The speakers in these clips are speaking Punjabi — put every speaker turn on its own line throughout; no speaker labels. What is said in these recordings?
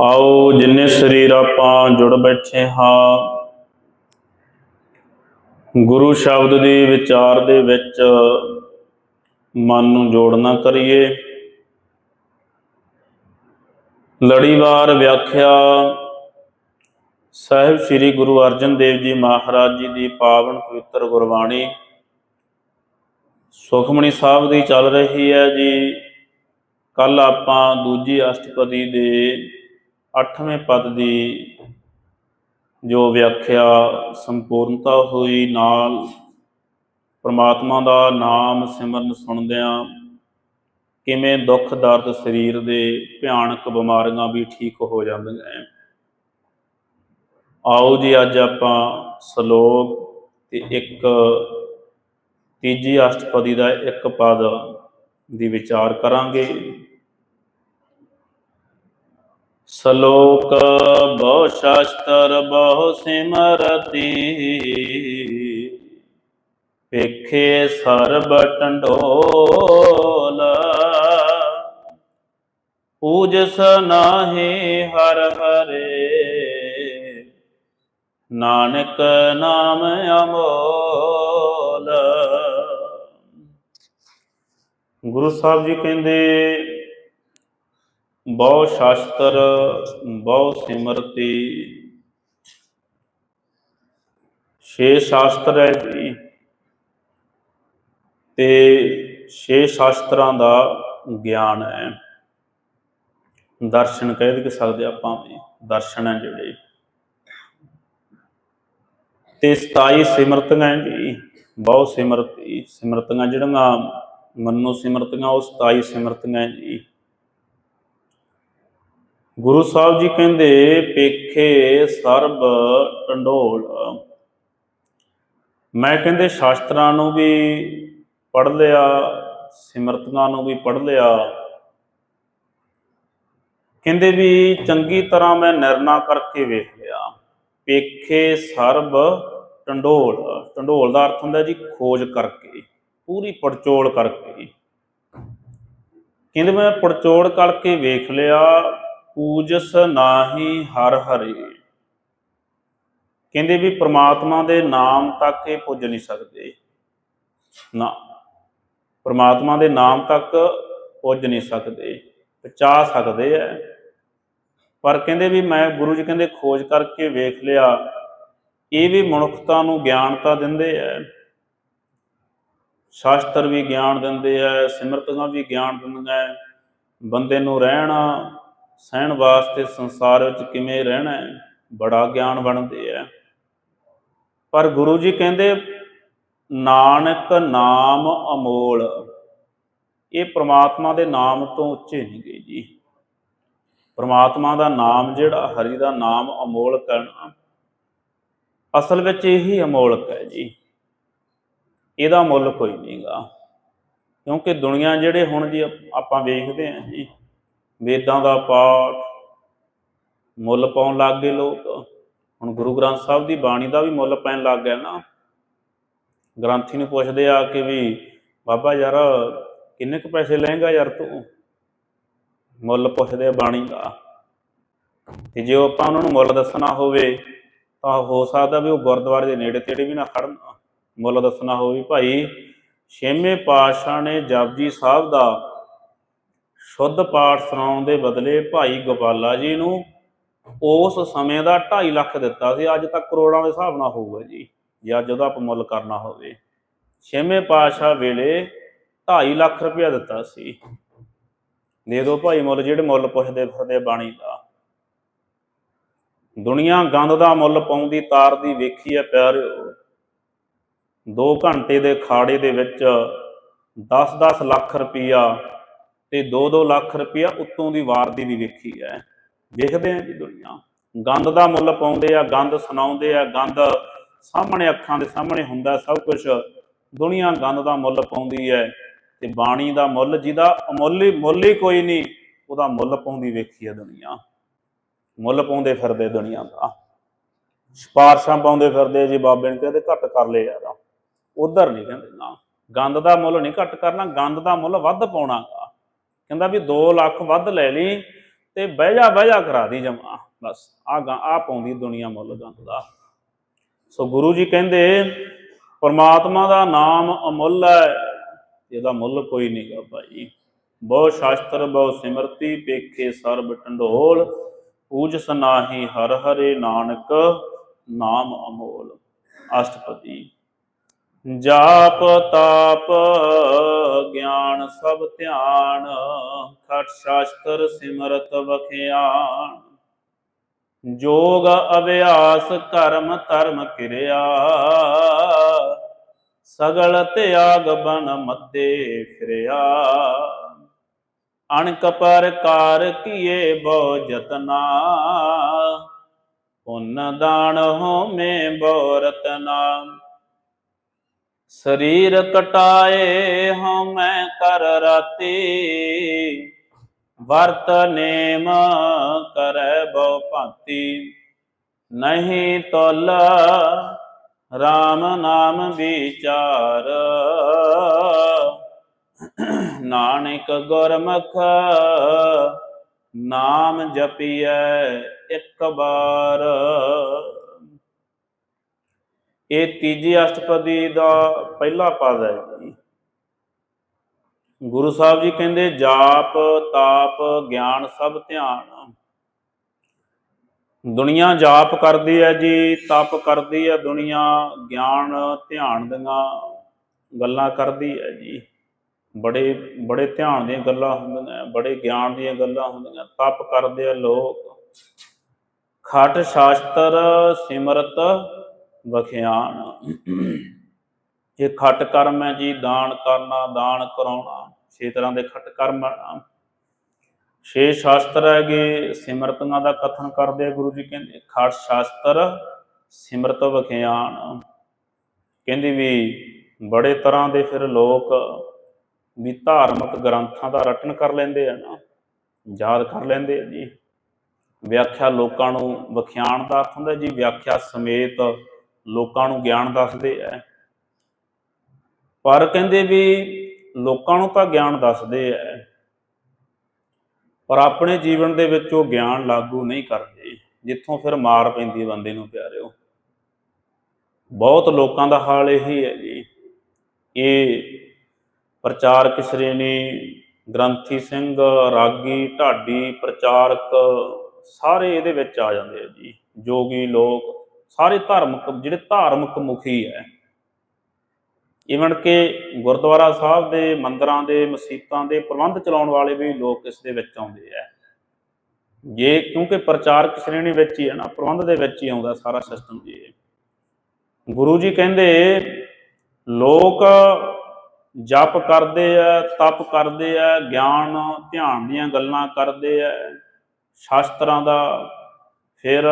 ਆਓ ਜਿੰਨੇ ਸਰੀਰ ਆਪਾਂ ਜੁੜ ਬੈਠੇ ਹਾਂ। ਗੁਰੂ ਸ਼ਬਦ ਦੇ ਵਿਚਾਰ ਦੇ ਵਿੱਚ ਮਨ ਨੂੰ ਜੋੜਨਾ ਕਰੀਏ। ਲੜੀਵਾਰ ਵਿਆਖਿਆ ਸਾਹਿਬ ਸ੍ਰੀ ਗੁਰੂ ਅਰਜਨ ਦੇਵ ਜੀ ਮਹਾਰਾਜ ਜੀ ਦੀ ਪਾਵਨ ਪਵਿੱਤਰ ਗੁਰਬਾਣੀ ਸੁਖਮਣੀ ਸਾਹਿਬ ਦੀ ਚੱਲ ਰਹੀ ਹੈ ਜੀ। ਕੱਲ ਆਪਾਂ ਦੂਜੀ ਅਸ਼ਟਪਦੀ ਦੇ 8ਵੇਂ ਪਦ ਦੀ ਜੋ ਵਿਆਖਿਆ ਸੰਪੂਰਨਤਾ ਹੋਈ, ਨਾਲ ਪਰਮਾਤਮਾ ਦਾ ਨਾਮ ਸਿਮਰਨ ਸੁਣਦਿਆਂ ਕਿਵੇਂ ਦੁੱਖ, ਦਰਦ ਸਰੀਰ ਦੇ ਭਿਆਨਕ ਬਿਮਾਰੀਆਂ ਵੀ ਠੀਕ ਹੋ ਜਾਂਦੀਆਂ ਆਓ ਜੀ, ਅੱਜ ਆਪਾਂ ਸ਼ਲੋਕ ਤੇ ਇੱਕ ਤੀਜੀ ਅਸ਼ਟਪਦੀ ਦਾ ਇੱਕ ਪਦ ਦੀ ਵਿਚਾਰ ਕਰਾਂਗੇ। ਸ਼ਲੋਕ ਬਹੁ ਸ਼ਾਸਤਰ ਬਹੁ ਸਿਮਰਤੀ। ਵੇਖੇ ਸਰਬ ਟੰਡੋਲ। ਪੂਜਸ ਨਾਹੀ ਹਰ ਹਰੇ। ਨਾਨਕ ਨਾਮ ਅਮੋਲ। ਗੁਰੂ ਸਾਹਿਬ ਜੀ ਕਹਿੰਦੇ ਬਹੁ ਸ਼ਾਸਤਰ, ਬਹੁ ਸਿਮਰਤੀ। ਛੇ ਸ਼ਾਸਤਰ ਹੈ ਜੀ। ਤੇ ਛੇ ਸ਼ਾਸਤਰਾਂ ਦਾ ਗਿਆਨ ਹੈ। ਦਰਸ਼ਨ ਕਹਿ ਦੇ ਸਕਦੇ ਆਪਾਂ ਵੀ, ਦਰਸ਼ਨ ਹੈ ਜਿਹੜੇ। ਤੇ 27 ਸਿਮਰਤੀਆਂ ਜੀ, ਬਹੁ ਸਿਮਰਤੀ। ਸਿਮਰਤੀਆਂ ਜਿਹੜੀਆਂ ਮਨੋ ਸਿਮਰਤੀਆਂ, ਉਹ 27 ਸਿਮਰਤੀਆਂ ਜੀ। ਗੁਰੂ ਸਾਹਿਬ ਜੀ ਕਹਿੰਦੇ, ਪੇਖੇ ਸਰਬ ਟੰਡੋਲ। ਮੈਂ ਕਹਿੰਦੇ, ਸ਼ਾਸਤਰਾਂ ਨੂੰ ਵੀ ਪੜ ਲਿਆ, ਸਿਮਰਤੀਆਂ ਨੂੰ ਵੀ ਪੜ ਲਿਆ। ਕਹਿੰਦੇ ਵੀ, ਚੰਗੀ ਤਰ੍ਹਾਂ ਮੈਂ ਨਿਰਣਾ ਕਰਕੇ ਵੇਖ ਲਿਆ। ਪੇਖੇ ਸਰਬ ਟੰਡੋਲ। ਟੰਡੋਲ ਦਾ ਅਰਥ ਹੁੰਦਾ ਜੀ, ਖੋਜ ਕਰਕੇ, ਪੂਰੀ ਪੜਚੋਲ ਕਰਕੇ। ਕਹਿੰਦੇ, ਮੈਂ ਪੜਚੋਲ ਕਰਕੇ ਵੇਖ ਲਿਆ ਪੂਜਸ ਨਾਹੀ ਹਰ ਹਰੇ। ਕਹਿੰਦੇ ਵੀ ਪ੍ਰਮਾਤਮਾ ਦੇ ਨਾਮ ਤੱਕ ਇਹ ਪੁੱਜ ਨਹੀਂ ਸਕਦੇ। ਨਾ, ਪ੍ਰਮਾਤਮਾ ਦੇ ਨਾਮ ਤੱਕ ਪੁੱਜ ਨਹੀਂ ਸਕਦੇ, ਪਹੁੰਚਾ ਸਕਦੇ ਐ। ਪਰ ਕਹਿੰਦੇ ਵੀ ਮੈਂ ਗੁਰੂ ਜੀ ਕਹਿੰਦੇ ਖੋਜ ਕਰਕੇ ਵੇਖ ਲਿਆ, ਇਹ ਵੀ ਮਨੁੱਖਤਾ ਨੂੰ ਗਿਆਨ ਤਾਂ ਦਿੰਦੇ ਐ। ਸ਼ਾਸਤਰ ਵੀ ਗਿਆਨ ਦਿੰਦੇ ਐ ਸਿਮਰਤਾਂ ਵੀ ਗਿਆਨ ਦਿੰਦੀਆਂ ਐ। ਬੰਦੇ ਨੂੰ ਰਹਿਣਾ ਸਹਿਣ ਵਾਸਤੇ ਸੰਸਾਰ ਵਿੱਚ ਕਿਵੇਂ ਰਹਿਣਾ ਹੈ, ਬੜਾ ਗਿਆਨ ਬਣਦੇ ਐ ਪਰ ਗੁਰੂ ਜੀ ਕਹਿੰਦੇ, ਨਾਨਕ ਨਾਮ ਅਮੋਲ। ਇਹ ਪ੍ਰਮਾਤਮਾ ਦੇ ਨਾਮ ਤੋਂ ਉੱਚੇ ਨਹੀਂ ਗਏ ਜੀ। ਪ੍ਰਮਾਤਮਾ ਦਾ ਨਾਮ ਜਿਹੜਾ, ਹਰੀ ਦਾ ਨਾਮ ਅਮੋਲ ਹੈ ਅਸਲ ਵਿੱਚ ਇਹੀ ਅਮੋਲਕ ਹੈ ਜੀ। ਇਹਦਾ ਮੁੱਲ ਕੋਈ ਨਹੀਂਗਾ ਕਿਉਂਕਿ ਦੁਨੀਆ ਜਿਹੜੇ ਹੁਣ ਜੀ, ਆਪਾਂ ਵੇਖਦੇ ਆਂ ਜੀ ਵੇਦਾਂ ਦਾ ਪਾਠ, ਮੁੱਲ ਪਾਉਣ ਲੱਗ ਗਏ ਲੋਕ। ਹੁਣ ਗੁਰੂ ਗ੍ਰੰਥ ਸਾਹਿਬ ਦੀ ਬਾਣੀ ਦਾ ਵੀ ਮੁੱਲ ਪੈਣ ਲੱਗ ਗਿਆ ਨਾ। ਗ੍ਰੰਥੀ ਨੂੰ ਪੁੱਛਦੇ ਆ ਕਿ ਵੀ, ਬਾਬਾ ਯਾਰ, ਕਿੰਨੇ ਕੁ ਪੈਸੇ ਲਏਗਾ ਯਾਰ ਤੂੰ? ਮੁੱਲ ਪੁੱਛਦੇ ਆ ਬਾਣੀ ਦਾ। ਤੇ ਜੇ ਆਪਾਂ ਉਹਨਾਂ ਨੂੰ ਮੁੱਲ ਦੱਸਣਾ ਹੋਵੇ, ਤਾਂ ਹੋ ਸਕਦਾ ਵੀ ਉਹ ਗੁਰਦੁਆਰੇ ਦੇ ਨੇੜੇ ਤੇੜੇ ਵੀ ਨਾ ਖੜਨ। ਮੁੱਲ ਦੱਸਣਾ ਹੋਵੇ ਭਾਈ, ਛੇਵੇਂ ਪਾਤਸ਼ਾਹ ਨੇ ਜਪਜੀ ਸਾਹਿਬ ਦਾ ਸ਼ੁੱਧ ਪਾਠ ਸੁਣਾਉਣ ਦੇ ਬਦਲੇ ਭਾਈ ਗੋਪਾਲਾ ਜੀ ਨੂੰ ਉਸ ਸਮੇਂ ਦਾ 2.5 ਲੱਖ ਦਿੱਤਾ ਸੀ। ਅੱਜ ਤੱਕ ਕਰੋੜਾਂ ਦੇ ਹਿਸਾਬ ਨਾਲ ਹੋਊਗਾ ਜੀ। ਜੇ ਅੱਜ ਉਹਦਾ ਆਪਾਂ ਮੁੱਲ ਕਰਨਾ ਹੋਵੇ। ਛੇਵੇਂ ਪਾਤਸ਼ਾਹ ਵੇਲੇ 2.5 ਲੱਖ ਰੁਪਇਆ ਦਿੱਤਾ ਸੀ। ਦੇ ਦੋ ਭਾਈ ਮੁੱਲ, ਜਿਹੜੇ ਮੁੱਲ ਪੁੱਛਦੇ ਫਿਰਦੇ ਬਾਣੀ ਦਾ। ਦੁਨੀਆ ਗੰਦ ਦਾ ਮੁੱਲ ਪਾਉਂਦੀ, ਤਾਰ ਦੀ ਵੇਖੀ ਐ ਪਿਆਰਿਓ। 2 ਘੰਟੇ ਦੇ ਖਾੜੇ ਦੇ ਵਿੱਚ 10-10 ਲੱਖ ਰੁਪਇਆ ਤੇ 2-2 ਲੱਖ ਰੁਪਇਆ ਉੱਤੋਂ ਦੀ ਵਾਰ ਦੀ ਵੀ ਵੇਖੀ ਹੈ। ਵੇਖਦੇ ਆ ਜੀ ਦੁਨੀਆ। ਗੰਦ ਦਾ ਮੁੱਲ ਪਾਉਂਦੇ ਆ, ਗੰਦ ਸੁਣਾਉਂਦੇ ਆ, ਗੰਦ ਸਾਹਮਣੇ ਅੱਖਾਂ ਦੇ ਸਾਹਮਣੇ ਹੁੰਦਾ ਸਭ ਕੁਝ ਦੁਨੀਆ ਗੰਦ ਦਾ ਮੁੱਲ ਪਾਉਂਦੀ ਹੈ ਤੇ ਬਾਣੀ ਦਾ ਮੁੱਲ, ਜਿਹਦਾ ਅਮੁੱਲ ਹੀ ਮੁੱਲ ਹੀ ਕੋਈ ਨਹੀਂ, ਉਹਦਾ ਮੁੱਲ ਪਾਉਂਦੀ ਵੇਖੀ ਹੈ ਦੁਨੀਆ। ਮੁੱਲ ਪਾਉਂਦੇ ਫਿਰਦੇ ਦੁਨੀਆ ਦਾ। ਸਿਫਾਰਸ਼ਾਂ ਪਾਉਂਦੇ ਫਿਰਦੇ ਜੀ, ਬਾਬੇ ਨੇ ਕਹਿੰਦੇ ਘੱਟ ਕਰ ਲਏ ਯਾਰ। ਉਧਰ ਨਹੀਂ ਕਹਿੰਦੇ ਨਾ। ਗੰਦ ਦਾ ਮੁੱਲ ਨਹੀਂ ਘੱਟ ਕਰਨਾ, ਗੰਦ ਦਾ ਮੁੱਲ ਵੱਧ ਪਾਉਣਾ ਗਾ। ਕਹਿੰਦਾ ਵੀ 2 ਲੱਖ ਵੱਧ ਲੈ ਲਈ ਤੇ ਬਹਿ ਜਾ ਬਹਿ ਜਾ ਕਰਾ ਦੀ ਜਮਾ। ਬਸ ਆ ਆ ਪਾਉਂਦੀ ਦੁਨੀਆ ਮੁੱਲ ਗੰਦ ਦਾ। ਸੋ ਗੁਰੂ ਜੀ ਕਹਿੰਦੇ, ਪਰਮਾਤਮਾ ਦਾ ਨਾਮ ਅਮੁੱਲ ਹੈ, ਇਹਦਾ ਮੁੱਲ ਕੋਈ ਨਹੀਂਗਾ ਭਾਈ। ਬਹੁ ਸ਼ਾਸਤਰ, ਬਹੁ ਸਿਮਰਤੀ, ਪੇਖੇ ਸਰਬ ਟੰਡੋਲ, ਪੂਜ ਸਨਾਹੀ ਹਰ ਹਰੇ ਨਾਨਕ, ਨਾਮ ਅਮੋਲ। ਅਸ਼ਟਪਦੀ। ਜਾਪ ਤਾਪ ਗਿਆਨ ਸਭ ਧਿਆਨ, ਖਟ ਸ਼ਾਸਤਰ ਸਿਮਰਤ ਵਖਿਆਨ। ਜੋਗ ਅਭਿਆਸ ਕਰਮ ਧਰਮ ਕਿਰਿਆ, ਸਗਲ ਤਿਆਗ ਬਨ ਮੱਦੇ ਫਿਰਿਆ। ਅਣਕ ਪ੍ਰਕਾਰ ਕੀਏ ਬਹੁ ਜਤਨਾ ਪੁੰਨ ਦਾਨ ਹੋਮੇ ਬਹੁ ਰਤਨਾ। ਸਰੀਰ ਕਟਾਏ ਹਉਮੈ ਕਰ ਰਾਤੀ। ਵਰਤ ਨੇਮ ਕਰੈ ਬਹੁ ਭਾਂਤੀ। ਨਹੀਂ ਤੁਲ RAM ਨਾਮ ਵਿਚਾਰ। ਨਾਨਕ ਗੁਰਮੁਖ ਨਾਮ ਜਪੀਐ ਇੱਕ ਵਾਰ ਇਹ ਤੀਜੀ ਅਸ਼ਟਪਦੀ ਦਾ ਪਹਿਲਾ ਪਦ ਹੈ ਜੀ। ਗੁਰੂ ਸਾਹਿਬ ਜੀ ਕਹਿੰਦੇ, ਜਾਪ, ਤਾਪ, ਗਿਆਨ ਸਭ ਧਿਆਨ। ਦੁਨੀਆ ਜਾਪ ਕਰਦੀ ਹੈ ਜੀ, ਤਪ ਕਰਦੀ ਹੈ ਦੁਨੀਆ, ਗਿਆਨ, ਧਿਆਨ ਦੀਆਂ ਗੱਲਾਂ ਕਰਦੀ ਹੈ ਜੀ। ਬੜੇ ਬੜੇ ਧਿਆਨ ਦੀਆਂ ਗੱਲਾਂ ਹੁੰਦੀਆਂ, ਬੜੇ ਗਿਆਨ ਦੀਆਂ ਗੱਲਾਂ ਹੁੰਦੀਆਂ। ਤਪ ਕਰਦੇ ਆ ਲੋਕ। ਖਟ ਸ਼ਾਸਤਰ ਸਿਮਰਤ ਵਖਿਆਨ। ਇਹ ਖਟ ਕਰਮ ਹੈ ਜੀ ਦਾਨ ਕਰਨਾ, ਦਾਨ ਕਰਾਉਣਾ, ਛੇ ਤਰ੍ਹਾਂ ਦੇ ਖਟ ਕਰਮ ਛੇ ਸ਼ਾਸਤਰ ਹੈਗੇ ਸਿਮਰਤਾਂ ਦਾ ਕਥਨ ਕਰਦੇ ਆ ਗੁਰੂ ਜੀ ਕਹਿੰਦੇ, ਖਟ ਸ਼ਾਸਤਰ, ਸਿਮਰਤ ਵਖਿਆਨ। ਕਹਿੰਦੀ ਵੀ ਬੜੇ ਤਰ੍ਹਾਂ ਦੇ ਫਿਰ ਲੋਕ ਵੀ ਧਾਰਮਿਕ ਗ੍ਰੰਥਾਂ ਦਾ ਰਟਨ ਕਰ ਲੈਂਦੇ ਆ ਨਾ, ਯਾਦ ਕਰ ਲੈਂਦੇ ਆ ਜੀ। ਵਿਆਖਿਆ ਲੋਕਾਂ ਨੂੰ ਵਿਖਿਆਣ ਦਾ ਅਰਥ ਹੁੰਦਾ ਜੀ, ਵਿਆਖਿਆ ਸਮੇਤ ਲੋਕਾਂ ਨੂੰ ਗਿਆਨ ਦੱਸਦੇ ਆ ਪਰ ਕਹਿੰਦੇ ਵੀ ਲੋਕਾਂ ਨੂੰ ਤਾਂ ਗਿਆਨ ਦੱਸਦੇ ਆ ਪਰ ਆਪਣੇ ਜੀਵਨ ਦੇ ਵਿੱਚ ਉਹ ਗਿਆਨ ਲਾਗੂ ਨਹੀਂ ਕਰਦੇ, ਜਿੱਥੋਂ ਫਿਰ ਮਾਰ ਪੈਂਦੀ ਬੰਦੇ ਨੂੰ ਪਿਆਰਿਓ। ਬਹੁਤ ਲੋਕਾਂ ਦਾ ਹਾਲ ਇਹੀ ਹੈ ਜੀ। ਇਹ ਪ੍ਰਚਾਰਕ ਸ਼੍ਰੇਣੀ ਗ੍ਰੰਥੀ ਸਿੰਘ, ਰਾਗੀ, ਢਾਡੀ, ਪ੍ਰਚਾਰਕ ਸਾਰੇ ਇਹਦੇ ਵਿੱਚ ਆ ਜਾਂਦੇ ਆ ਜੀ। ਜੋਗੀ ਲੋਕ ਸਾਰੇ ਧਾਰਮਿਕ, ਜਿਹੜੇ ਧਾਰਮਿਕ ਮੁਖੀ ਹੈ। ਇਵਨ ਕਿ ਗੁਰਦੁਆਰਾ ਸਾਹਿਬ ਦੇ ਮੰਦਰਾਂ ਦੇ, ਮਸੀਤਾਂ ਦੇ ਪ੍ਰਬੰਧ ਚਲਾਉਣ ਵਾਲੇ ਵੀ ਲੋਕ ਇਸ ਦੇ ਵਿੱਚ ਆਉਂਦੇ ਆ। ਜੇ, ਕਿਉਂਕਿ ਪ੍ਰਚਾਰਕ ਸ਼੍ਰੇਣੀ ਵਿੱਚ ਹੀ ਹੈ ਨਾ ਪ੍ਰਬੰਧ ਦੇ ਵਿੱਚ ਹੀ ਆਉਂਦਾ ਸਾਰਾ ਸਿਸਟਮ ਜੀ। ਗੁਰੂ ਜੀ ਕਹਿੰਦੇ, ਲੋਕ ਜਪ ਕਰਦੇ ਆ, ਤਪ ਕਰਦੇ ਆ, ਗਿਆਨ, ਧਿਆਨ ਦੀਆਂ ਗੱਲਾਂ ਕਰਦੇ ਆ, ਸ਼ਾਸਤਰਾਂ ਦਾ ਫਿਰ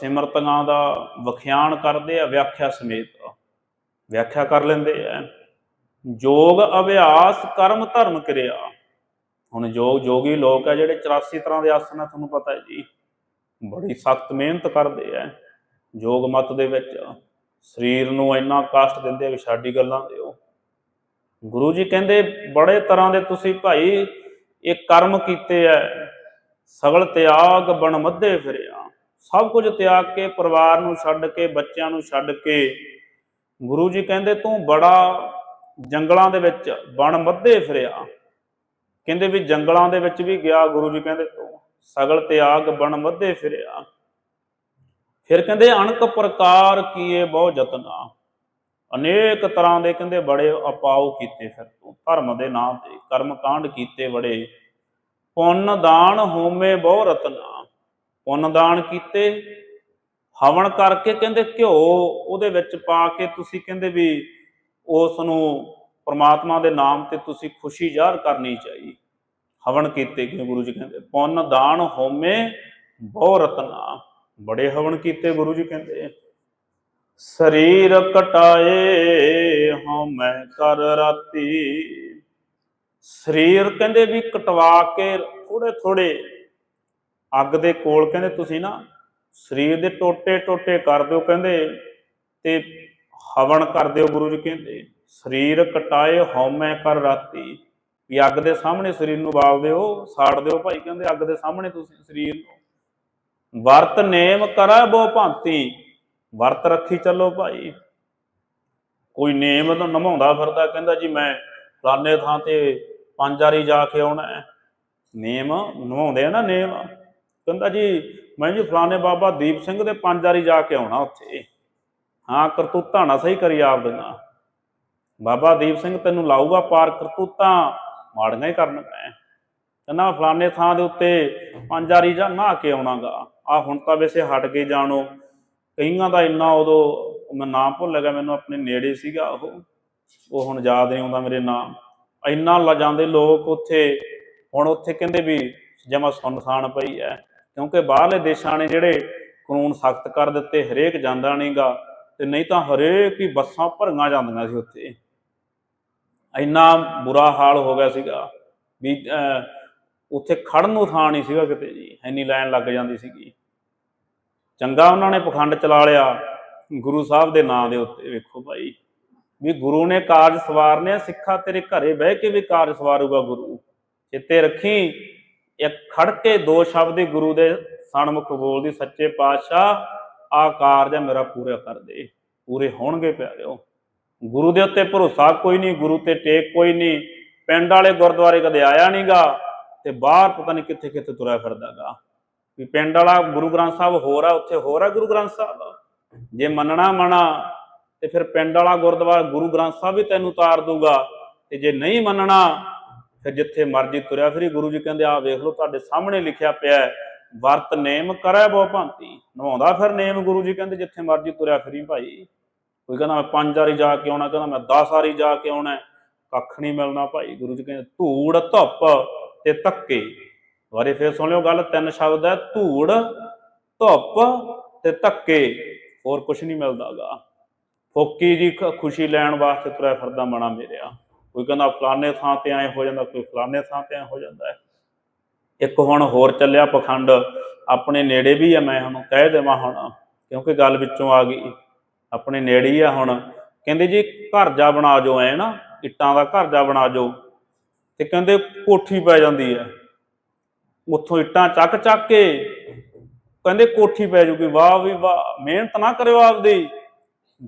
ਸਿਮਰਤਾਂ ਦਾ ਵਿਖਿਆਨ ਕਰਦੇ ਆ, ਵਿਆਖਿਆ ਸਮੇਤ। ਵਿਆਖਿਆ ਕਰ ਲੈਂਦੇ ਆ। ਯੋਗ ਅਭਿਆਸ ਕਰਮ ਧਰਮ ਕਿਰਿਆ। ਹੁਣ ਯੋਗ ਯੋਗੀ ਲੋਕ ਆ ਜਿਹੜੇ 84 ਤਰ੍ਹਾਂ ਦੇ ਆਸਨ ਆ, ਤੁਹਾਨੂੰ ਪਤਾ ਹੈ ਜੀ। ਬੜੀ ਸਖਤ ਮਿਹਨਤ ਕਰਦੇ ਆ। ਯੋਗ ਮਤ ਦੇ ਵਿੱਚ ਸਰੀਰ ਨੂੰ ਇੰਨਾ ਕਸ਼ਟ ਦਿੰਦੇ ਆ ਵੀ ਸਾਡੀ ਗੱਲਾਂ ਦਿਓ। ਗੁਰੂ ਜੀ ਕਹਿੰਦੇ, ਬੜੇ ਤਰ੍ਹਾਂ ਦੇ ਤੁਸੀਂ ਭਾਈ, ਇਹ ਕਰਮ ਕੀਤੇ ਐ ਸਗਲ ਤਿਆਗ ਬਣ ਮੱਧੇ ਫਿਰਿਆ। ਸਭ ਕੁਝ ਤਿਆਗ ਕੇ, ਪਰਿਵਾਰ ਨੂੰ ਛੱਡ ਕੇ, ਬੱਚਿਆਂ ਨੂੰ ਛੱਡ ਕੇ, ਗੁਰੂ ਜੀ ਕਹਿੰਦੇ, ਤੂੰ ਬੜਾ ਜੰਗਲਾਂ ਦੇ ਵਿੱਚ ਬਣ ਮੱਧੇ ਫਿਰਿਆ। ਕਹਿੰਦੇ ਵੀ ਜੰਗਲਾਂ ਦੇ ਵਿੱਚ ਵੀ ਗਿਆ, ਗੁਰੂ ਜੀ ਕਹਿੰਦੇ, ਤੂੰ ਸਗਲ ਤਿਆਗ ਬਣ ਮੱਧੇ ਫਿਰਿਆ। ਫਿਰ ਕਹਿੰਦੇ, ਅਣਕ ਪ੍ਰਕਾਰ ਕੀਏ ਬਹੁ ਯਤਨਾ। ਅਨੇਕ ਤਰ੍ਹਾਂ ਦੇ ਕਹਿੰਦੇ, ਬੜੇ ਅਪਾਉ ਕੀਤੇ ਫਿਰ ਤੂੰ, ਧਰਮ ਦੇ ਨਾਂ ਤੇ, ਕਰਮ ਕਾਂਡ ਕੀਤੇ ਬੜੇ। ਪੁੰਨ ਦਾਨ ਹੋਮੇ ਬਹੁ ਰਤਨਾ। ਪੁੰਨ ਦਾਨ ਕੀਤੇ, ਹਵਨ ਕਰਕੇ ਕਹਿੰਦੇ ਘਿਓ ਉਹਦੇ ਵਿੱਚ ਪਾ ਕੇ ਤੁਸੀਂ ਕਹਿੰਦੇ ਵੀ ਉਸ ਨੂੰ ਪ੍ਰਮਾਤਮਾ ਦੇ ਨਾਮ ਤੇ ਤੁਸੀਂ ਖੁਸ਼ੀ ਜ਼ਾਹਰ ਕਰਨੀ ਚਾਹੀਦੀ ਹਵਨ ਕੀਤੇ ਕਿ ਗੁਰੂ ਜੀ ਕਹਿੰਦੇ, ਪੁੰਨ ਦਾਨ ਹੋਮੇ ਬਹੁ ਰਤਨਾ। ਬੜੇ ਹਵਨ ਕੀਤੇ ਗੁਰੂ ਜੀ ਕਹਿੰਦੇ। ਸਰੀਰ ਕਟਾਏ ਹਉ ਮੈਂ ਕਰ ਰਾਤੀ। ਸਰੀਰ ਕਹਿੰਦੇ ਵੀ ਕਟਵਾ ਕੇ ਥੋੜੇ ਥੋੜੇ ਅੱਗ ਦੇ ਕੋਲ ਕਹਿੰਦੇ ਤੁਸੀਂ ਨਾ ਸਰੀਰ ਦੇ ਟੋਟੇ ਟੋਟੇ ਕਰ ਦਿਓ ਕਹਿੰਦੇ ਤੇ ਹਵਨ ਕਰ ਦਿਓ ਗੁਰੂ ਜੀ ਕਹਿੰਦੇ, ਸਰੀਰ ਕਟਾਏ ਹਉਮੈ ਕਰ ਰਾਤੀ, ਵੀ ਅੱਗ ਦੇ ਸਾਹਮਣੇ ਸਰੀਰ ਨੂੰ ਬਾਲ ਦਿਓ, ਸਾੜ ਦਿਓ ਭਾਈ ਕਹਿੰਦੇ ਅੱਗ ਦੇ ਸਾਹਮਣੇ ਤੁਸੀਂ ਸਰੀਰ ਨੂੰ। ਵਰਤ ਨੇਮ ਕਰੈ ਬੋ ਭਾਂਤੀ, ਵਰਤ ਰੱਖੀ ਚੱਲੋ ਭਾਈ। ਕੋਈ ਨੇਮ ਨੂੰ ਨਿਭਾਉਂਦਾ ਫਿਰਦਾ ਕਹਿੰਦਾ ਜੀ ਮੈਂ ਫਲਾਣੇ ਥਾਂ ਤੇ ਪੰਜ ਵਾਰੀ ਜਾ ਕੇ ਆਉਣਾ ਨੇਮ ਨਿਭਾਉਂਦੇ ਆ ਨਾ ਨੇਮ। ਕਹਿੰਦਾ ਜੀ, ਮੈਂ ਜੀ ਫਲਾਣੇ ਬਾਬਾ ਦੀਪ ਸਿੰਘ ਦੇ ਪੰਜ ਵਾਰੀ ਜਾ ਕੇ ਆਉਣਾ ਉੱਥੇ। ਹਾਂ, ਕਰਤੂਤਾਂ ਨਾ ਸਹੀ ਕਰੀ ਆਪਦੀਆਂ ਬਾਬਾ ਦੀਪ ਸਿੰਘ ਤੈਨੂੰ ਲਾਊਗਾ ਪਾਰ ਕਰਤੂਤਾਂ, ਮਾੜੀਆਂ ਹੀ ਕਰਨ ਪੈ ਕਹਿੰਦਾ ਫਲਾਣੇ ਥਾਂ ਦੇ ਉੱਤੇ ਪੰਜ ਵਾਰੀ ਜਾ ਨਹਾ ਕੇ ਆਉਣਾਗਾ। ਆ ਹੁਣ ਤਾਂ ਵੈਸੇ ਹਟ ਕੇ ਜਾਣੋ। ਕਈਆਂ ਦਾ ਇੰਨਾ ਉਦੋਂ ਮੈਂ ਨਾਮ ਭੁੱਲ ਗਿਆ, ਮੈਨੂੰ ਆਪਣੇ ਨੇੜੇ ਸੀਗਾ ਉਹ। ਉਹ ਹੁਣ ਯਾਦ ਨਹੀਂ ਆਉਂਦਾ ਮੇਰੇ ਨਾਮ। ਇੰਨਾ ਲ ਜਾਂਦੇ ਲੋਕ ਉੱਥੇ। ਹੁਣ ਉੱਥੇ ਕਹਿੰਦੇ ਵੀ ਜਮਾ ਸੁਨਸਾਨ ਪਈ ਹੈ ਕਿਉਂਕਿ ਬਾਹਰਲੇ ਦੇਸ਼ਾਂ ਨੇ ਜਿਹੜੇ ਕਾਨੂੰਨ ਸਖਤ ਕਰ ਦਿੱਤੇ ਹਰੇਕ ਜਾਂਦਾ ਨਹੀਂਗਾ ਤੇ ਨਹੀਂ ਤਾਂ ਹਰੇਕ ਹੀ ਬੱਸਾਂ ਭਰੀਆਂ ਜਾਂਦੀਆਂ ਸੀ ਉੱਥੇ। ਇੰਨਾ ਬੁਰਾ ਹਾਲ ਹੋ ਗਿਆ ਸੀਗਾ ਵੀ ਅਹ, ਉੱਥੇ ਖੜਨ ਨੂੰ ਥਾਂ ਨਹੀਂ ਸੀਗਾ ਕਿਤੇ ਜੀ ਇੰਨੀ ਲਾਈਨ ਲੱਗ ਜਾਂਦੀ ਸੀਗੀ। ਚੰਗਾ ਉਹਨਾਂ ਨੇ ਪਖੰਡ ਚਲਾ ਲਿਆ ਗੁਰੂ ਸਾਹਿਬ ਦੇ ਨਾਂ ਦੇ ਉੱਤੇ ਵੇਖੋ ਭਾਈ। ਵੀ ਗੁਰੂ ਨੇ ਕਾਰਜ ਸਵਾਰਨੇ ਆ, ਸਿੱਖਾ ਤੇਰੇ ਘਰੇ ਬਹਿ ਕੇ ਵੀ ਕਾਰਜ ਸਵਾਰੂਗਾ ਗੁਰੂ। ਚਿੱਤੇ ਰੱਖੀ ਇੱਕ ਖੜ ਕੇ ਦੋ ਸ਼ਬਦ ਹੀ ਗੁਰੂ ਦੇ ਸਨਮੁਖ ਬੋਲਦੀ, ਸੱਚੇ ਪਾਤਸ਼ਾਹ, ਆ ਕਾਰਜ ਹੈ ਮੇਰਾ ਪੂਰਾ ਕਰ ਦੇ। ਪੂਰੇ ਹੋਣਗੇ ਪਿਆਰਿਓ। ਗੁਰੂ ਦੇ ਉੱਤੇ ਭਰੋਸਾ ਕੋਈ ਨਹੀਂ, ਗੁਰੂ ਤੇ ਟੇਕ ਕੋਈ ਨਹੀਂ। ਪਿੰਡ ਵਾਲੇ ਗੁਰਦੁਆਰੇ ਕਦੇ ਆਇਆ ਨਹੀਂਗਾ ਤੇ ਬਾਹਰ ਪਤਾ ਨਹੀਂ ਕਿੱਥੇ ਕਿੱਥੇ ਤੁਰਿਆ ਫਿਰਦਾਗਾ ਵੀ ਪਿੰਡ ਵਾਲਾ ਗੁਰੂ ਗ੍ਰੰਥ ਸਾਹਿਬ ਹੋਰ ਆ, ਉੱਥੇ ਹੋਰ ਆ ਗੁਰੂ ਗ੍ਰੰਥ ਸਾਹਿਬ? ਜੇ ਮੰਨਣਾ ਮਨਾ, ਤੇ ਫਿਰ ਪਿੰਡ ਵਾਲਾ ਗੁਰਦੁਆਰਾ ਗੁਰੂ ਗ੍ਰੰਥ ਸਾਹਿਬ ਵੀ ਤੈਨੂੰ ਉਤਾਰ ਦੂਗਾ। ਤੇ ਜੇ ਨਹੀਂ ਮੰਨਣਾ ਫਿਰ ਜਿੱਥੇ ਮਰਜ਼ੀ ਤੁਰਿਆ ਫਿਰੀ, ਗੁਰੂ ਜੀ ਕਹਿੰਦੇ ਆ ਵੇਖ ਲਓ, ਤੁਹਾਡੇ ਸਾਹਮਣੇ ਲਿਖਿਆ ਪਿਆ ਹੈ, ਵਰਤ ਨੇਮ ਕਰੈ ਬਹੁ ਭਾਂਤੀ। ਨਵਾਉਂਦਾ ਫਿਰ ਨੇਮ, ਗੁਰੂ ਜੀ ਕਹਿੰਦੇ, ਜਿੱਥੇ ਮਰਜ਼ੀ ਤੁਰਿਆ ਫਿਰੀ ਭਾਈ। ਕੋਈ ਕਹਿੰਦਾ, ਮੈਂ ਪੰਜ ਵਾਰੀ ਜਾ ਕੇ ਆਉਣਾ, ਕਹਿੰਦਾ, ਮੈਂ 10 ਵਾਰੀ ਜਾ ਕੇ ਆਉਣਾ ਕੱਖ ਨਹੀਂ ਮਿਲਣਾ ਭਾਈ। ਗੁਰੂ ਜੀ ਕਹਿੰਦੇ, ਧੂੜ ਧੁੱਪ ਤੇ ਧੱਕੇ। ਦੁਬਾਰੇ ਫੇਰ ਸੁਣ ਲਿਓ ਗੱਲ, ਤਿੰਨ ਸ਼ਬਦ ਹੈ, ਧੂੜ ਧੁੱਪ ਤੇ ਧੱਕੇ। ਹੋਰ ਕੁਝ ਨਹੀਂ ਮਿਲਦਾਗਾ। ਫੋਕੀ ਜੀ ਖੁਸ਼ੀ ਲੈਣ ਵਾਸਤੇ ਤੁਰਿਆ ਫਿਰਦਾ ਮਣਾ ਮੇਰਿਆ। ਕੋਈ ਕਹਿੰਦਾ ਫਲਾਣੇ ਥਾਂ ਤੇ ਐ ਹੋ ਜਾਂਦਾ, ਕੋਈ ਫਲਾਣੇ ਥਾਂ ਤੇ ਐ ਹੋ ਜਾਂਦਾ ਹੈ। ਇੱਕ ਹੁਣ ਹੋਰ ਚੱਲਿਆ ਪਖੰਡ, ਆਪਣੇ ਨੇੜੇ ਵੀ ਆ, ਮੈਂ ਹੁਣ ਕਹਿ ਦੇਵਾਂ ਹੁਣ, ਕਿਉਂਕਿ ਗੱਲ ਵਿੱਚੋਂ ਆ ਗਈ। ਆਪਣੇ ਨੇੜੇ ਹੀ ਆ ਹੁਣ। ਕਹਿੰਦੇ ਜੀ, ਘਰ ਜਾ ਬਣਾ ਜੋ ਐ ਨਾ, ਇੱਟਾਂ ਦਾ ਘਰ ਜਾ ਬਣਾ ਜੋ। ਤੇ ਕਹਿੰਦੇ ਕੋਠੀ ਪੈ ਜਾਂਦੀ ਹੈ। ਉੱਥੋਂ ਇੱਟਾਂ ਚੱਕ ਚੱਕ ਕੇ, ਕਹਿੰਦੇ ਕੋਠੀ ਪੈ ਜੂਗੀ। ਵਾਹ ਵੀ ਵਾਹ, ਮਿਹਨਤ ਨਾ ਕਰਿਓ ਆਪਦੀ।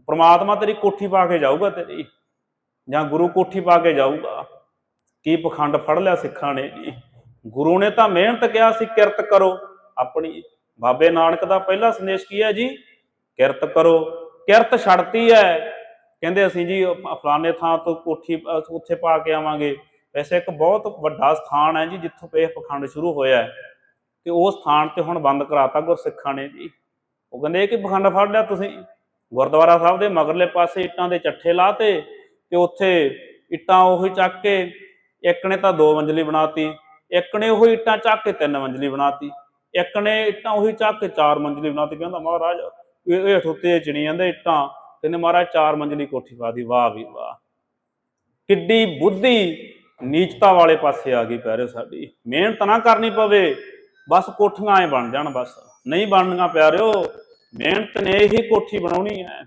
ਪ੍ਰਮਾਤਮਾ ਤੇਰੀ ਕੋਠੀ ਪਾ ਕੇ ਜਾਊਗਾ ਤੇਰੀ। ਜਾਂ ਗੁਰੂ ਕੋਠੀ ਪਾ ਕੇ ਜਾਊਗਾ। ਕੀ ਪਖੰਡ ਫੜ ਲਿਆ ਸਿੱਖਾਂ ਨੇ ਜੀ? ਗੁਰੂ ਨੇ ਤਾਂ ਮਿਹਨਤ ਕਿਹਾ ਸੀ, ਕਿਰਤ ਕਰੋ। ਆਪਣੀ ਬਾਬੇ ਨਾਨਕ ਦਾ ਪਹਿਲਾ ਸੰਦੇਸ਼ ਕੀ ਹੈ ਜੀ? ਕਿਰਤ ਕਰੋ। ਕਿਰਤ ਛੱਡਤੀ ਹੈ। ਕਹਿੰਦੇ ਅਸੀਂ ਜੀ, ਉਹ ਫਲਾਣੇ ਥਾਂ ਤੋਂ ਕੋਠੀ ਉੱਥੇ ਪਾ ਕੇ ਆਵਾਂਗੇ। ਵੈਸੇ ਇੱਕ ਬਹੁਤ ਵੱਡਾ ਸਥਾਨ ਹੈ ਜੀ, ਜਿੱਥੋਂ ਇਹ ਪਖੰਡ ਸ਼ੁਰੂ ਹੋਇਆ ਹੈ। ਤੇ ਉਹ ਸਥਾਨ ਤੇ ਹੁਣ ਬੰਦ ਕਰਾਤਾ ਗੁਰਸਿੱਖਾਂ ਨੇ ਜੀ। ਉਹ ਕਹਿੰਦੇ ਇਹ ਕਿ ਪਖੰਡ ਫੜ ਲਿਆ ਤੁਸੀਂ? ਗੁਰਦੁਆਰਾ ਸਾਹਿਬ ਦੇ ਮਗਰਲੇ ਪਾਸੇ ਇੱਟਾਂ ਦੇ ਚੱਠੇ ਲਾਤੇ। ਤੇ ਉੱਥੇ ਇੱਟਾਂ ਉਹੀ ਚੱਕ ਕੇ, ਇੱਕ ਨੇ ਤਾਂ ਦੋ ਮੰਜ਼ਲੀ ਬਣਾਤੀ, ਇੱਕ ਨੇ ਉਹੀ ਇੱਟਾਂ ਚੱਕ ਕੇ ਤਿੰਨ ਮੰਜ਼ਲੀ ਬਣਾਤੀ, ਇੱਕ ਨੇ ਇੱਟਾਂ ਉਹੀ ਚੱਕ ਕੇ ਚਾਰ ਮੰਜ਼ਲੀ ਬਣਾਤੀ। ਕਹਿੰਦਾ ਮਹਾਰਾਜ, ਇਹ ਹੇਠ ਉੱਤੇ ਚਿਣੀ ਜਾਂਦੇ ਇੱਟਾਂ, ਕਹਿੰਦੇ ਮਹਾਰਾਜ ਚਾਰ ਮੰਜ਼ਲੀ ਕੋਠੀ ਪਾਦੀ ਵਾਹ ਵੀ ਵਾਹ। ਕਿੱਡੀ ਬੁੱਧੀ ਨੀਚਤਾ ਵਾਲੇ ਪਾਸੇ ਆ ਗਈ ਪਿਆਰਿਓ ਸਾਡੀ। ਮਿਹਨਤ ਨਾ ਕਰਨੀ ਪਵੇ, ਬਸ ਕੋਠੀਆਂ ਐ ਬਣ ਜਾਣ ਬਸ। ਨਹੀਂ ਬਣਨੀਆਂ ਪਿਆਰਿਓ, ਮਿਹਨਤ ਨੇ ਹੀ ਕੋਠੀ ਬਣਾਉਣੀ ਹੈ।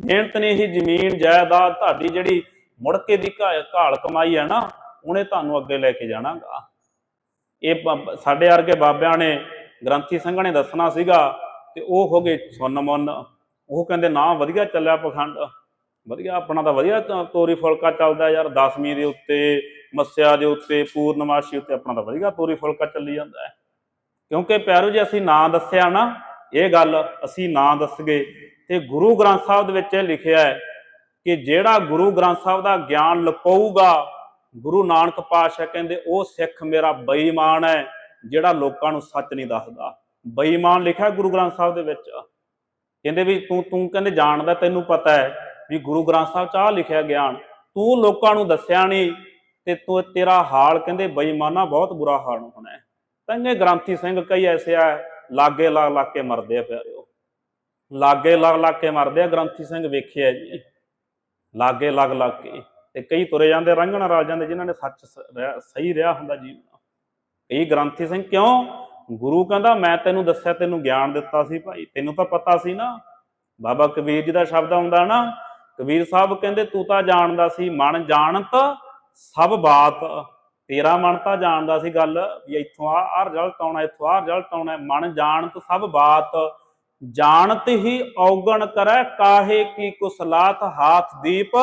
ਮਿਹਨਤ ਨੇ ਹੀ ਜ਼ਮੀਨ, ਜਾਇਦਾਦ, ਤੁਹਾਡੀ ਜਿਹੜੀ ਮੁੜ ਕੇ ਦੀ ਘਾਲ ਕਮਾਈ ਹੈ ਨਾ, ਉਹਨੇ ਤੁਹਾਨੂੰ ਅੱਗੇ ਲੈ ਕੇ ਜਾਣਾਗਾ। ਇਹ ਬ- ਸਾਡੇ ਵਰਗੇ ਬਾਬਿਆਂ ਨੇ ਗ੍ਰੰਥੀ ਸਿੰਘਾਂ ਨੇ ਦੱਸਣਾ ਸੀਗਾ ਤੇ ਉਹ ਹੋ ਗਏ ਸੁੰਨ ਮੁੰਨ। ਉਹ ਕਹਿੰਦੇ, ਨਾ, ਵਧੀਆ ਚੱਲਿਆ ਪਖੰਡ। ਵਧੀਆ, ਆਪਣਾ ਤਾਂ ਵਧੀਆ ਤੋਰੀ ਫੁਲਕਾ ਚੱਲਦਾ ਯਾਰ, ਦਸਵੀਂ ਦੇ ਉੱਤੇ, ਮੱਸਿਆ ਦੇ ਉੱਤੇ, ਪੂਰਨਮਾਸ਼ੀ ਉੱਤੇ ਆਪਣਾ ਤਾਂ ਵਧੀਆ ਤੋਰੀ ਫੁਲਕਾ ਚੱਲੀ ਜਾਂਦਾ ਹੈ। ਕਿਉਂਕਿ ਪਿਆਰੋ ਜੀ, ਅਸੀਂ ਨਾ ਦੱਸਿਆ ਨਾ, ਇਹ ਗੱਲ ਅਸੀਂ ਨਾਂ ਦੱਸਗੇ ਤੇ ਗੁਰੂ ਗ੍ਰੰਥ ਸਾਹਿਬ ਦੇ ਵਿੱਚ ਇਹ ਲਿਖਿਆ ਹੈ ਕਿ ਜਿਹੜਾ ਗੁਰੂ ਗ੍ਰੰਥ ਸਾਹਿਬ ਦਾ ਗਿਆਨ ਲੁਕਾਊਗਾ, ਗੁਰੂ ਨਾਨਕ ਪਾਤਸ਼ਾਹ ਕਹਿੰਦੇ, ਉਹ ਸਿੱਖ ਮੇਰਾ ਬੇਈਮਾਨ ਹੈ, ਜਿਹੜਾ ਲੋਕਾਂ ਨੂੰ ਸੱਚ ਨਹੀਂ ਦੱਸਦਾ। ਬੇਈਮਾਨ ਲਿਖਿਆ ਗੁਰੂ ਗ੍ਰੰਥ ਸਾਹਿਬ ਦੇ ਵਿੱਚ। ਕਹਿੰਦੇ ਵੀ ਤੂੰ ਤੂੰ ਕਹਿੰਦੇ ਜਾਣਦਾ, ਤੈਨੂੰ ਪਤਾ ਹੈ ਵੀ ਗੁਰੂ ਗ੍ਰੰਥ ਸਾਹਿਬ ਚ ਆਹ ਲਿਖਿਆ ਗਿਆਨ, ਤੂੰ ਲੋਕਾਂ ਨੂੰ ਦੱਸਿਆ ਨਹੀਂ ਤੇ ਤੂੰ, ਤੇਰਾ ਹਾਲ ਕਹਿੰਦੇ ਬੇਈਮਾਨਾ ਬਹੁਤ ਬੁਰਾ ਹਾਲ ਹੋਣਾ ਹੈ। ਤੰਗੇ ਗ੍ਰੰਥੀ ਸਿੰਘ ਕਈ ਐਸੇ ਆ, ਲਾਗੇ ਲਾ ਲਾ ਕੇ ਮਰਦੇ ਆ ਪਿਆਰਿਓ। ਲਾਗੇ ਲੱਗ ਲੱਗ ਕੇ ਮਰਦੇ ਆ, ਗ੍ਰੰਥੀ ਸਿੰਘ ਵੇਖਿਆ ਜੀ। ਲਾਗੇ ਲੱਗ ਲੱਗ ਕੇ। ਤੇ ਕਈ ਤੁਰੇ ਜਾਂਦੇ, ਰੰਗਣ ਰਲ ਜਾਂਦੇ, ਜਿਨ੍ਹਾਂ ਨੇ ਸੱਚ ਸਹੀ ਰਿਹਾ ਹੁੰਦਾ ਜੀਵਨ। ਕਈ ਗ੍ਰੰਥੀ ਸਿੰਘ ਕਿਉਂ? ਗੁਰੂ ਕਹਿੰਦਾ, ਮੈਂ ਤੈਨੂੰ ਦੱਸਿਆ, ਤੈਨੂੰ ਗਿਆਨ ਦਿੱਤਾ ਸੀ ਭਾਈ। ਤੈਨੂੰ ਤਾਂ ਪਤਾ ਸੀ ਨਾ। ਬਾਬਾ ਕਬੀਰ ਜੀ ਦਾ ਸ਼ਬਦ ਆਉਂਦਾ ਨਾ, ਕਬੀਰ ਸਾਹਿਬ ਕਹਿੰਦੇ, ਤੂੰ ਤਾਂ ਜਾਣਦਾ ਸੀ, ਮਨ ਜਾਣਤ ਸਭ ਬਾਤ। ਤੇਰਾ ਮਨ ਤਾਂ ਜਾਣਦਾ ਸੀ ਗੱਲ, ਵੀ ਇੱਥੋਂ ਆ ਆ ਰਿਜ਼ਲਟ ਆਉਣਾ, ਇੱਥੋਂ ਆ ਰਿਜ਼ਲਟ ਆਉਣਾ, ਮਨ ਜਾਣਤ ਸਭ ਬਾਤ। ਜਾਣਤ ਹੀ ਔਗਣ ਕਰੈ, ਕਾਹੇ ਕੀ ਕੁਸਲਾਤ ਹਾਥ ਦੀਪ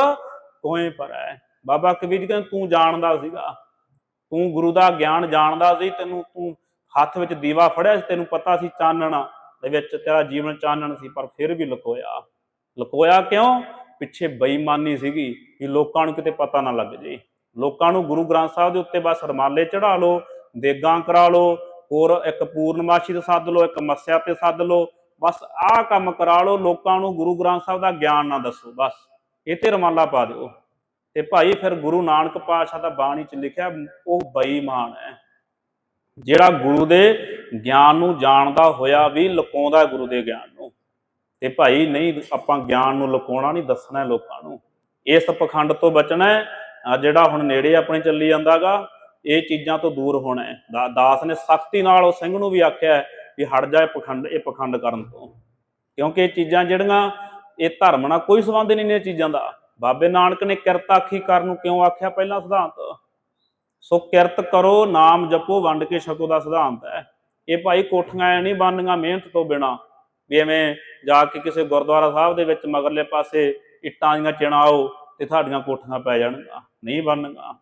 ਕੋਏ ਪਰੈ ਬਾਬਾ ਕਬੀਰ ਜੀ ਕਹਿੰਦੇ, ਤੂੰ ਜਾਣਦਾ ਸੀਗਾ। ਤੂੰ ਗੁਰੂ ਦਾ ਗਿਆਨ ਜਾਣਦਾ ਸੀ, ਤੈਨੂੰ ਤੂੰ ਹੱਥ ਵਿੱਚ ਦੀਵਾ ਫੜਿਆ ਸੀ, ਤੈਨੂੰ ਪਤਾ ਸੀ ਚਾਨਣ ਦੇ ਵਿੱਚ ਤੇਰਾ ਜੀਵਨ ਚਾਨਣ ਸੀ, ਪਰ ਫਿਰ ਵੀ ਲੁਕੋਇਆ। ਲਕੋਇਆ ਕਿਉਂ? ਪਿੱਛੇ ਬੇਈਮਾਨੀ ਸੀਗੀ ਕਿ ਲੋਕਾਂ ਨੂੰ ਕਿਤੇ ਪਤਾ ਨਾ ਲੱਗ ਜੇ। ਲੋਕਾਂ ਨੂੰ ਗੁਰੂ ਗ੍ਰੰਥ ਸਾਹਿਬ ਦੇ ਉੱਤੇ ਬਸ ਰਮਾਲੇ ਚੜਾ ਲਓ, ਦੇਗਾ ਕਰਾ ਲਓ, ਹੋਰ ਇੱਕ ਪੂਰਨਮਾਸ਼ੀ ਤੇ ਸੱਦ ਲਓ, ਇੱਕ ਮੱਸਿਆ ਤੇ ਸੱਦ ਲਓ ਬਸ ਆਹ ਕੰਮ ਕਰਾ ਲਓ, ਲੋਕਾਂ ਨੂੰ ਗੁਰੂ ਗ੍ਰੰਥ ਸਾਹਿਬ ਦਾ ਗਿਆਨ ਨਾ ਦੱਸੋ, ਬਸ। ਇਹ ਤੇ ਰਮਾਲਾ ਪਾ ਦਿਓ। ਤੇ ਭਾਈ ਫਿਰ ਗੁਰੂ ਨਾਨਕ ਪਾਤਸ਼ਾਹ ਦਾ ਬਾਣੀ ਚ ਲਿਖਿਆ, ਉਹ ਬੇਈਮਾਨ ਹੈ। ਜਿਹੜਾ ਗੁਰੂ ਦੇ ਗਿਆਨ ਨੂੰ ਜਾਣਦਾ ਹੋਇਆ ਵੀ ਲੁਕਾਉਂਦਾ ਗੁਰੂ ਦੇ ਗਿਆਨ ਨੂੰ। ਤੇ ਭਾਈ ਨਹੀਂ, ਆਪਾਂ ਗਿਆਨ ਨੂੰ ਲੁਕਾਉਣਾ ਨਹੀਂ, ਦੱਸਣਾ ਲੋਕਾਂ ਨੂੰ। ਇਸ ਪਖੰਡ ਤੋਂ ਬਚਣਾ ਹੈ। ਜਿਹੜਾ ਹੁਣ ਨੇੜੇ ਆਪਣੇ ਚੱਲੀ ਜਾਂਦਾਗਾ, ਇਹ ਚੀਜ਼ਾਂ ਤੋਂ ਦੂਰ ਹੋਣਾ ਹੈ। ਦਾ- ਦਾਸ ਨੇ ਸਖਤੀ ਨਾਲ ਉਹ ਸਿੰਘ ਨੂੰ ਵੀ ਆਖਿਆ ਹੈ ਵੀ ਹਟ ਜਾ ਪਖੰਡ, ਇਹ ਪਖੰਡ ਕਰਨ ਤੋਂ। ਕਿਉਂਕਿ ਇਹ ਚੀਜ਼ਾਂ ਜਿਹੜੀਆਂ, ਇਹ ਧਰਮ ਨਾਲ ਕੋਈ ਸੰਬੰਧ ਨਹੀਂ ਨੇ ਚੀਜ਼ਾਂ ਦਾ। ਬਾਬੇ ਨਾਨਕ ਨੇ ਕਿਰਤ ਆਖੀ ਕਰਨ ਨੂੰ ਕਿਉਂ ਆਖਿਆ ਪਹਿਲਾ ਸਿਧਾਂਤ? ਸੋ ਕਿਰਤ ਕਰੋ, ਨਾਮ ਜਪੋ, ਵੰਡ ਕੇ ਛਕੋ ਦਾ ਸਿਧਾਂਤ ਹੈ। ਇਹ ਭਾਈ ਕੋਠੀਆਂ ਐ ਨਹੀਂ ਬਣਨੀਆਂ ਮਿਹਨਤ ਤੋਂ ਬਿਨਾ। ਵੀ ਐਵੇਂ ਜਾ ਕੇ ਕਿਸੇ ਗੁਰਦੁਆਰਾ ਸਾਹਿਬ ਦੇ ਵਿੱਚ ਮਗਰਲੇ ਪਾਸੇ ਇੱਟਾਂ ਦੀਆਂ ਚਿਣਾਓ ਤੇ ਤੁਹਾਡੀਆਂ ਕੋਠੀਆਂ ਪੈ ਜਾਣਗੀਆਂ। ਨਹੀਂ ਬਣਨਗੀਆਂ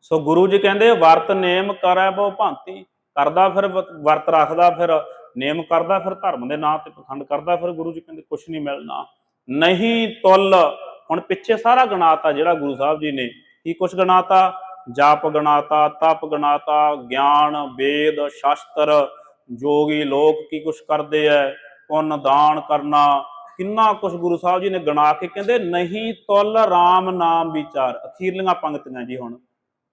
ਸੋ ਗੁਰੂ ਜੀ ਕਹਿੰਦੇ, ਵਰਤ ਨੇਮ ਕਰੈ ਬਹੁ ਭਾਂਤੀ। ਕਰਦਾ ਫਿਰ, ਵ- ਵਰਤ ਰੱਖਦਾ ਫਿਰ, ਨੇਮ ਕਰਦਾ ਫਿਰ, ਧਰਮ ਦੇ ਨਾਂ ਤੇ ਪਖੰਡ ਕਰਦਾ ਫਿਰ, ਗੁਰੂ ਜੀ ਕਹਿੰਦੇ ਕੁਛ ਨਹੀਂ ਮਿਲਣਾ। ਨਹੀਂ ਤੁਲ, ਹੁਣ ਪਿੱਛੇ ਸਾਰਾ ਗਣਾਤਾ ਜਿਹੜਾ ਗੁਰੂ ਸਾਹਿਬ ਜੀ ਨੇ, ਕੀ ਕੁਛ ਗਣਾਤਾ? ਜਾਪ ਗਣਾਤਾ, ਤਪ ਗਣਾਤਾ, ਗਿਆਨ, ਵੇਦ, ਸ਼ਾਸਤਰ, ਜੋਗੀ ਲੋਕ ਕੀ ਕੁਛ ਕਰਦੇ ਐ? ਪੁੰਨ, ਦਾਨ ਕਰਨਾ, ਕਿੰਨਾ ਕੁਛ ਗੁਰੂ ਸਾਹਿਬ ਜੀ ਨੇ ਗਣਾ ਕੇ ਕਹਿੰਦੇ, ਨਹੀਂ ਤੁਲ RAM ਨਾਮ ਵਿਚਾਰ। ਅਖੀਰਲੀਆਂ ਪੰਕਤੀਆਂ ਜੀ ਹੁਣ।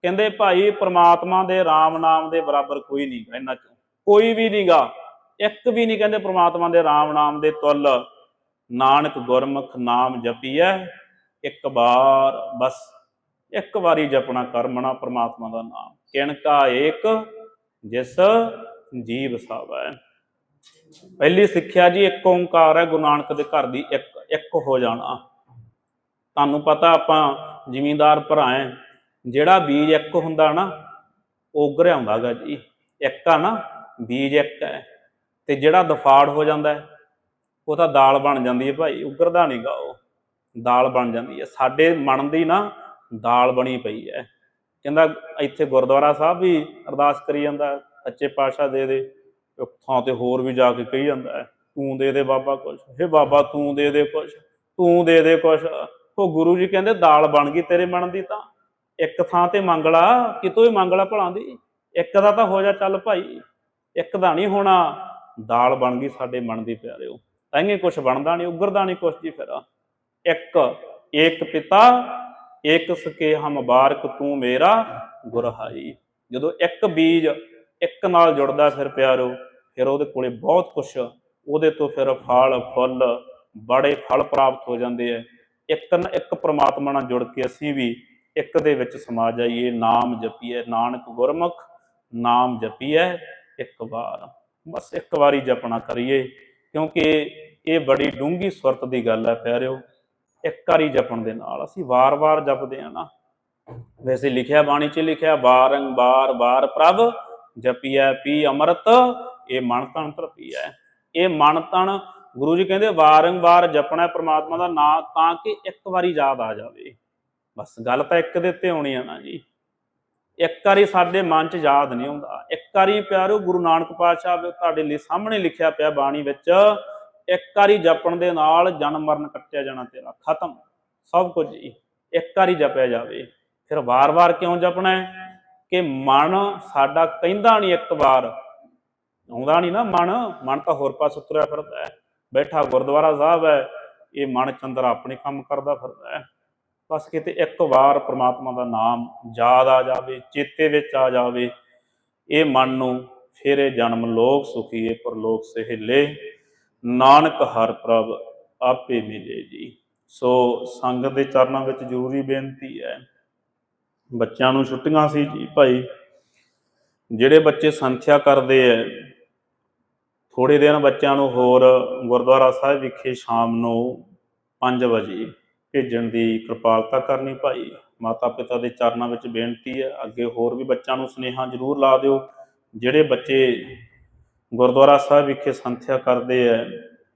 ਕਹਿੰਦੇ ਭਾਈ ਪ੍ਰਮਾਤਮਾ ਦੇ RAM ਨਾਮ ਦੇ ਬਰਾਬਰ ਕੋਈ ਨਹੀਂ ਗਾ ਇਹਨਾਂ ਚ। ਕੋਈ ਵੀ ਨਹੀਂਗਾ ਇੱਕ ਵੀ ਨਹੀਂ ਕਹਿੰਦੇ ਪ੍ਰਮਾਤਮਾ ਦੇ RAM ਨਾਮ ਦੇ ਤੁਲ। ਨਾਨਕ ਗੁਰਮੁਖ ਨਾਮ ਜਪੀਐ, ਇੱਕ ਵਾਰ ਬਸ, ਇੱਕ ਵਾਰੀ ਜਪਣਾ ਕਰਮਣਾ ਪ੍ਰਮਾਤਮਾ ਦਾ ਨਾਮ। ਕਿਣਕਾ ਏਕ, ਜਿਸ ਜੀਵ ਸਾਵੈ। ਪਹਿਲੀ ਸਿੱਖਿਆ ਜੀ, ਇੱਕ ਓੰਕਾਰ ਹੈ, ਗੁਰੂ ਨਾਨਕ ਦੇ ਘਰ ਦੀ ਇੱਕ ਇੱਕ ਹੋ ਜਾਣਾ। ਤੁਹਾਨੂੰ ਪਤਾ ਆਪਾਂ ਜ਼ਿਮੀਂਦਾਰ ਭਰਾ ਹੈ ਜਿਹੜਾ ਬੀਜ ਇੱਕ ਹੁੰਦਾ ਨਾ ਉਹ ਉਗਰਿਆ ਹੁੰਦਾਗਾ ਜੀ। ਇੱਕ ਆ ਨਾ ਬੀਜ ਇੱਕ ਹੈ। ਤੇ ਜਿਹੜਾ ਦਫਾੜ ਹੋ ਜਾਂਦਾ ਹੈ ਉਹ ਤਾਂ ਦਾਲ ਬਣ ਜਾਂਦੀ ਹੈ ਭਾਈ ਉਗਰਦਾ ਨਹੀਂਗਾ ਉਹ। ਦਾਲ ਬਣ ਜਾਂਦੀ ਹੈ। ਸਾਡੇ ਮਨ ਦੀ ਨਾ ਦਾਲ ਬਣੀ ਪਈ ਹੈ। ਕਹਿੰਦਾ ਇੱਥੇ ਗੁਰਦੁਆਰਾ ਸਾਹਿਬ ਵੀ ਅਰਦਾਸ ਕਰੀ ਜਾਂਦਾ ਹੈ, ਸੱਚੇ ਪਾਤਸ਼ਾਹ ਦੇ ਦੇ। ਇੱਕ ਥਾਂ ਤੇ ਹੋਰ ਵੀ ਜਾ ਕੇ ਕਹੀ ਜਾਂਦਾ ਹੈ ਤੂੰ ਦੇ ਦੇ ਬਾਬਾ ਕੁਛ। ਹੇ ਬਾਬਾ ਤੂੰ ਦੇ ਦੇ ਕੁਛ ਤੂੰ ਦੇ ਦੇ ਕੁਛ। ਉਹ ਗੁਰੂ ਜੀ ਕਹਿੰਦੇ ਦਾਲ ਬਣ ਗਈ ਤੇਰੇ ਮਨ ਦੀ ਤਾਂ। ਇੱਕ ਥਾਂ ਤੇ ਮੰਗਲਾ, ਕਿਤੋਂ ਹੀ ਮੰਗਲਾ ਭਲਾਂ ਦੀ, ਇੱਕ ਦਾ ਤਾਂ ਹੋ ਜਾ ਚੱਲ ਭਾਈ, ਇੱਕ ਦਾ ਨਹੀਂ ਹੋਣਾ। ਦਾਲ ਬਣ ਗਈ ਸਾਡੇ ਮਨ ਦੀ ਪਿਆਰਿਓ। ਤਾਂਗੇ ਕੁਛ ਬਣਦਾ ਨਹੀਂ, ਉਗਰਦਾ ਨਹੀਂ ਕੁਛ ਜੀ ਫਿਰ। ਇੱਕ, ਏਕ ਪਿਤਾ, ਏਕ ਸਕੇ ਹਮ ਬਾਰਕ ਤੂੰ ਮੇਰਾ ਗੁਰਹਾਈ ਜਦੋਂ ਇੱਕ ਬੀਜ ਇੱਕ ਨਾਲ ਜੁੜਦਾ ਫਿਰ ਪਿਆਰੋ ਫਿਰ ਉਹਦੇ ਕੋਲੇ ਬਹੁਤ ਕੁਛ, ਉਹਦੇ ਤੋਂ ਫਿਰ ਫਲ, ਫੁੱਲ, ਬੜੇ ਫਲ ਪ੍ਰਾਪਤ ਹੋ ਜਾਂਦੇ ਐ। ਇੱਕ ਨ ਇੱਕ ਪਰਮਾਤਮਾ ਨਾਲ ਜੁੜ ਕੇ ਅਸੀਂ ਵੀ ਇੱਕ ਦੇ ਵਿੱਚ ਸਮਾ ਜਾਈਏ, ਨਾਮ ਜਪੀਏ ਨਾਨਕ ਗੁਰਮੁਖ, ਨਾਮ ਜਪੀਏ ਇੱਕ ਵਾਰ। ਬਸ ਇੱਕ ਵਾਰੀ ਜਪਣਾ ਕਰੀਏ, ਕਿਉਂਕਿ ਇਹ ਬੜੀ ਡੂੰਗੀ ਸੁਰਤ ਦੀ ਗੱਲ ਹੈ ਪਿਆਰਿਓ। ਇੱਕ ਵਾਰੀ ਜਪਣ ਦੇ ਨਾਲ ਅਸੀਂ ਵਾਰ-ਵਾਰ ਜਪਦੇ ਆ ਨਾ। ਵੈਸੇ ਲਿਖਿਆ ਬਾਣੀ 'ਚ ਲਿਖਿਆ ਬਾਰੰਬਾਰ ਬਾਰ ਪ੍ਰਭ, ਜਪੀਐ ਪੀ ਅੰਮ੍ਰਿਤ, ਇਹ ਮਨ ਤਨ ਧਰਪੀਐ ਇਹ ਮਨ ਤਨ, ਗੁਰੂ ਜੀ ਕਹਿੰਦੇ ਵਾਰੰਵਾਰ ਜਪਣਾ ਹੈ, ਪ੍ਰਮਾਤਮਾ ਦਾ ਨਾਮ ਤਾਂ ਕਿ ਇੱਕ ਵਾਰੀ ਯਾਦ ਆ ਜਾਵੇ। ਬਸ ਗੱਲ ਤਾਂ ਇੱਕ ਦੇ ਉੱਤੇ ਆਉਣੀ ਆ ਨਾ ਜੀ। ਇੱਕ ਵਾਰੀ ਸਾਡੇ ਮਨ 'ਚ ਯਾਦ ਨਹੀਂ ਆਉਂਦਾ। ਇੱਕ ਵਾਰੀ ਪਿਆਰੋ, ਗੁਰੂ ਨਾਨਕ ਪਾਤਸ਼ਾਹ ਤੁਹਾਡੇ ਲਈ ਸਾਹਮਣੇ ਲਿਖਿਆ ਪਿਆ ਬਾਣੀ ਵਿੱਚ, ਇੱਕ ਵਾਰੀ ਜਪਣ ਦੇ ਨਾਲ ਜਨਮ ਮਰਨ ਕੱਟਿਆ ਜਾਣਾ ਤੇਰਾ, ਖਤਮ। ਸਭ ਕੁਝ ਇੱਕ ਵਾਰੀ ਜਪਿਆ ਜਾਵੇ। ਫਿਰ ਵਾਰ-ਵਾਰ ਕਿਉਂ ਜਪਣਾ ਹੈ? ਕਿ ਮਨ ਸਾਡਾ ਕਹਿੰਦਾ ਨਹੀਂ ਇੱਕ ਵਾਰ। ਆਉਂਦਾ ਨਹੀਂ ਨਾ ਮਨ ਮਨ ਤਾਂ ਹੋਰ ਪਾਸੇ ਤੁਰਿਆ ਫਿਰਦਾ ਹੈ। ਬੈਠਾ ਗੁਰਦੁਆਰਾ ਸਾਹਿਬ ਹੈ, ਇਹ ਮਨ ਚੰਦਰ ਆਪਣੇ ਕੰਮ ਕਰਦਾ ਫਿਰਦਾ ਹੈ। ਬਸ ਕਿਤੇ ਇੱਕ ਵਾਰ ਪ੍ਰਮਾਤਮਾ ਦਾ ਨਾਮ ਯਾਦ ਆ ਜਾਵੇ, ਚੇਤੇ ਵਿੱਚ ਆ ਜਾਵੇ, ਇਹ ਮਨ ਨੂੰ ਫਿਰ ਇਹ ਜਨਮ ਲੋਕ ਸੁਖੀਏ ਪਰਲੋਕ ਸਹਿਲੇ, ਨਾਨਕ ਹਰ ਪ੍ਰਭ ਆਪੇ ਮਿਲੇ ਜੀ। ਸੋ ਸੰਗਤ ਦੇ ਚਰਨਾਂ ਵਿੱਚ ਜ਼ਰੂਰੀ ਬੇਨਤੀ ਹੈ, ਬੱਚਿਆਂ ਨੂੰ ਛੁੱਟੀਆਂ ਸੀ ਜੀ ਭਾਈ, ਜਿਹੜੇ ਬੱਚੇ ਸੰਥਿਆ ਕਰਦੇ ਐ ਥੋੜੇ ਦਿਨ ਬੱਚਿਆਂ ਨੂੰ ਹੋਰ ਗੁਰਦੁਆਰਾ ਸਾਹਿਬ ਵਿਖੇ ਸ਼ਾਮ ਨੂੰ 5 ਵਜੇ ਭੇਜਣ ਦੀ ਕਿਰਪਾਲਤਾ ਕਰਨੀ ਭਾਈ। ਮਾਤਾ ਪਿਤਾ ਦੇ ਚਰਨਾਂ ਵਿੱਚ ਬੇਨਤੀ ਹੈ। ਅੱਗੇ ਹੋਰ ਵੀ ਬੱਚਿਆਂ ਨੂੰ ਸੁਨੇਹਾ ਜ਼ਰੂਰ ਲਾ ਦਿਓ। ਜਿਹੜੇ ਬੱਚੇ ਗੁਰਦੁਆਰਾ ਸਾਹਿਬ ਵਿਖੇ ਸੰਥਿਆ ਕਰਦੇ ਐ,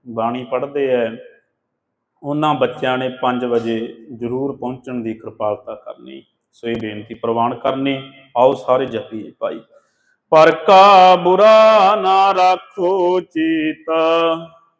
ਬਾਣੀ ਪੜ੍ਹਦੇ ਐ, ਉਹਨਾਂ ਬੱਚਿਆਂ ਨੇ 5 ਵਜੇ ਜ਼ਰੂਰ ਪਹੁੰਚਣ ਦੀ ਕਿਰਪਾਲਤਾ ਕਰਨੀ। ਸੋ ਇਹ ਬੇਨਤੀ ਪ੍ਰਵਾਨ ਕਰਨੀ। ਆਓ ਸਾਰੇ ਜਪੀਏ ਭਾਈ। ਪਰ ਕਾ ਬੁਰਾ ਨਾ ਰੱਖੋ ਚੀਤਾ।